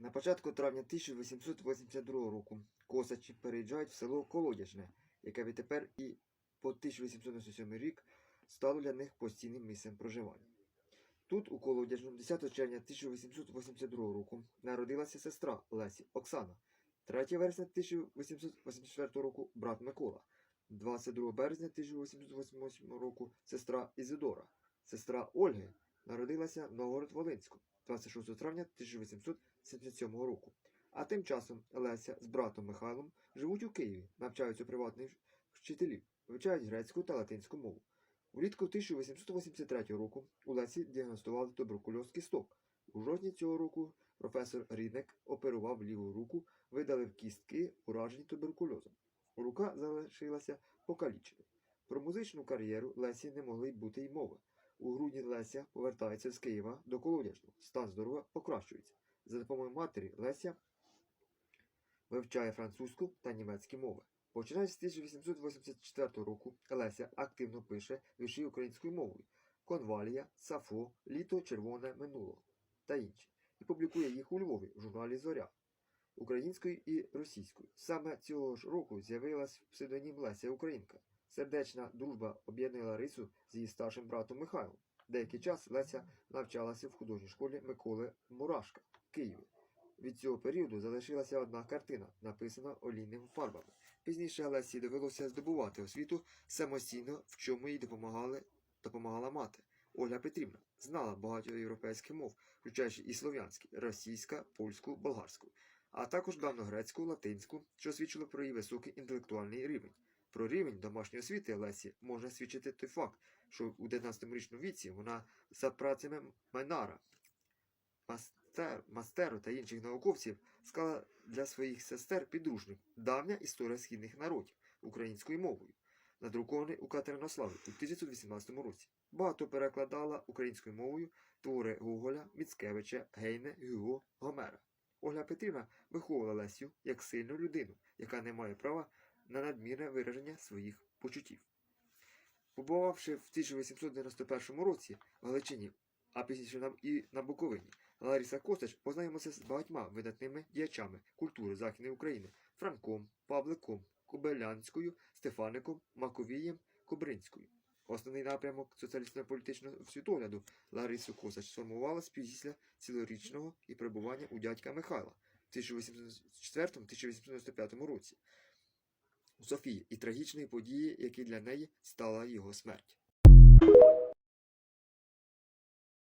На початку травня 1882 року косачі переїжджають в село Колодяжне, яке відтепер і по 1897 рік стало для них постійним місцем проживання. Тут, у Колодяжному, 10 червня 1882 року народилася сестра Лесі Оксана, 3 вересня 1884 року брат Микола, 22 березня 1888 року сестра Ізидора, сестра Ольги народилася в Новгород-Волинську 26 травня 1877 року. А тим часом Леся з братом Михайлом живуть у Києві, навчаються у приватних вчителів, вивчають грецьку та латинську мову. Влітку 1883 року у Лесі діагностували туберкульоз кісток. У жовтні цього року професор Рідник оперував ліву руку, видалив кістки, уражені туберкульозом. Рука залишилася покаліченою. Про музичну кар'єру Лесі не могли бути й мови. У грудні Леся повертається з Києва до Колодяжного. Стан здоров'я покращується. За допомогою матері Леся вивчає французьку та німецькі мови. Починаючи з 1884 року Леся активно пише вірші українською мовою Конвалія, Сафо, Літо червоне минуло та інші, і публікує їх у Львові в журналі Зоря українською і російською. Саме цього ж року з'явилась псевдонім Леся Українка. Сердечна дружба об'єднує Ларису з її старшим братом Михайлом. Деякий час Леся навчалася в художній школі Миколи Мурашка в Києві. Від цього періоду залишилася одна картина, написана олійними фарбами. Пізніше Лесі довелося здобувати освіту самостійно, в чому їй допомагали, допомагала мати. Ольга Петрівна знала багато європейських мов, включаючи і слов'янські, російська, польську, болгарську, а також давньогрецьку, латинську, що свідчило про її високий інтелектуальний рівень. Про рівень домашньої освіти Лесі можна свідчити той факт, що у 19-річному віці вона за працями Майнара, мастер, мастеру та інших науковців склала для своїх сестер підручник Давня історія східних народів українською мовою, надрукований у Катеринославі у 1918 році. Багато перекладала українською мовою твори Гоголя, Міцкевича, Гейне, Гюго, Гомера. Ольга Петрівна виховувала Лесю як сильну людину, яка не має права на надмірне вираження своїх почуттів. Побувавши в 1891 році в Галичині, а пізніше і на Буковині, Лариса Костач познайомилася з багатьма видатними діячами культури Західної України Франком, Павликом, Кобилянською, Стефаником, Маковієм, Кобринською. Основний напрямок соціалістично-політичного світогляду Ларису Косач сформувалась після цілорічного і перебування у дядька Михайла в 1804-1895 році у Софії і трагічної події, які для неї стала його смерть.